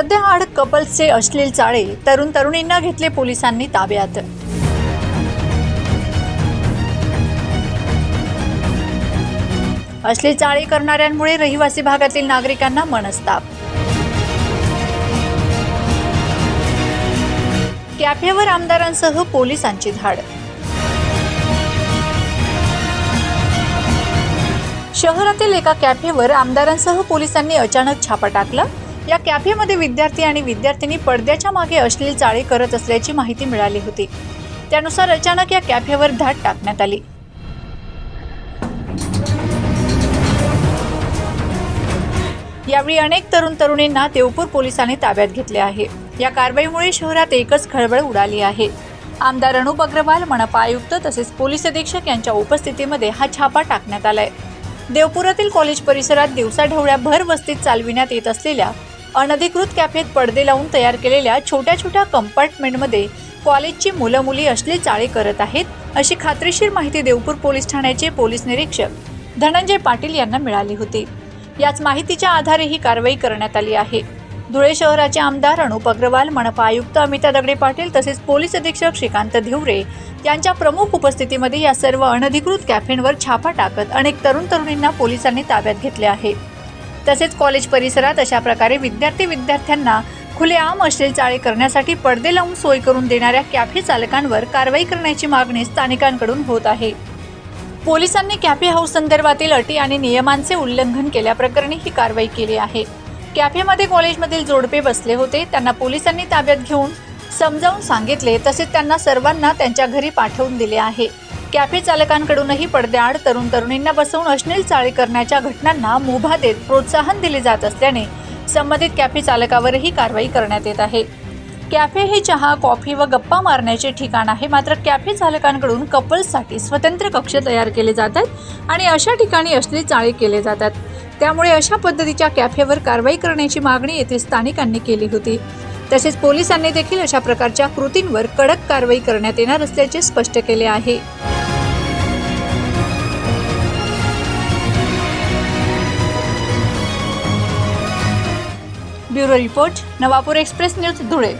पडद्याआड कपल्सचे अश्लील चाळे तरुण तरुणींना घेतले पोलिसांनी ताब्यात. अश्लील चाळे करणाऱ्यांमुळे रहिवासी भागातील नागरिकांना मनस्ताप. कॅफेवर आमदारांसह पोलिसांची धाड. शहरातील एका कॅफेवर आमदारांसह पोलिसांनी अचानक छापा टाकला. या कॅफेमध्ये विद्यार्थी आणि विद्यार्थिनी पडद्याच्या मागे अश्लील चाळे करत असल्याची माहिती मिळाली होती. त्यानुसार अचानक या कॅफेवर धाड टाकण्यात आली. यावेळी अनेक तरुण तरुणींना देवपूर पोलिसांनी ताब्यात घेतले आहे. या कारवाईमुळे शहरात एकच खळबळ उडाली आहे. आमदार अनुप अग्रवाल मनपा आयुक्त तसेच पोलीस अधीक्षक यांच्या उपस्थितीमध्ये हा छापा टाकण्यात आलाय. देवपुरातील कॉलेज परिसरात दिवसाढवळ्या भर वस्तीत चालविण्यात येत असलेल्या अनधिकृत कॅफेत पडदे लावून तयार केलेल्या छोट्या छोट्या कंपार्टमेंटमध्ये कॉलेजची मुलं मुली असले चाळे करत आहेत अशी खात्रीशीर माहिती देवपूर पोलीस ठाण्याचे पोलीस निरीक्षक धनंजय पाटील यांना मिळाली होती. याच माहितीच्या आधारे ही कारवाई करण्यात आली आहे. धुळे शहराचे आमदार अनुप अग्रवाल मनपा आयुक्त अमिता दगडे पाटील तसेच पोलीस अधीक्षक श्रीकांत धिवरे यांच्या प्रमुख उपस्थितीमध्ये या सर्व अनधिकृत कॅफेंवर छापा टाकत अनेक तरुण तरुणींना पोलिसांनी ताब्यात घेतले आहे. तसेच कॉलेज परिसरात अशा प्रकारे विद्यार्थी विद्यार्थ्यांना खुलेआम अश्लील चाळे करण्यासाठी पडदे लावून सोय करून देणाऱ्या कॅफे चालकांवर कारवाई करण्याची मागणी स्थानिकांकडून होत आहे. पोलिसांनी कॅफे हाऊस संदर्भातील अटी आणि नियमांचे उल्लंघन केल्याप्रकरणी ही कारवाई केली आहे. कॅफेमध्ये कॉलेजमधील जोडपे बसले होते त्यांना पोलिसांनी ताब्यात घेऊन समजावून सांगितले तसेच त्यांना सर्वांना त्यांच्या घरी पाठवून दिले आहे. कॅफे चालकांकडूनही पडद्याआड तरुण तरुणींना बसवून अश्लील चाळी करण्याच्या घटनांना मुभा देत प्रोत्साहन दिले जात असल्याने संबंधित कॅफे चालकावरही कारवाई करण्यात येत आहे. कॅफे हे चहा कॉफी व गप्पा मारण्याचे ठिकाण आहे. मात्र कॅफे चालकांकडून कपल्ससाठी स्वतंत्र कक्ष तयार केले जातात आणि अशा ठिकाणी अश्लील चाळे केले जातात त्यामुळे अशा पद्धतीच्या कॅफेवर कारवाई करण्याची मागणी येथील स्थानिकांनी केली होती. तसेच पोलिसांनी देखील अशा प्रकारच्या कृतींवर कडक कारवाई करण्यात येणार असल्याचे स्पष्ट केले आहे. Bureau report Navapur express news Dhule.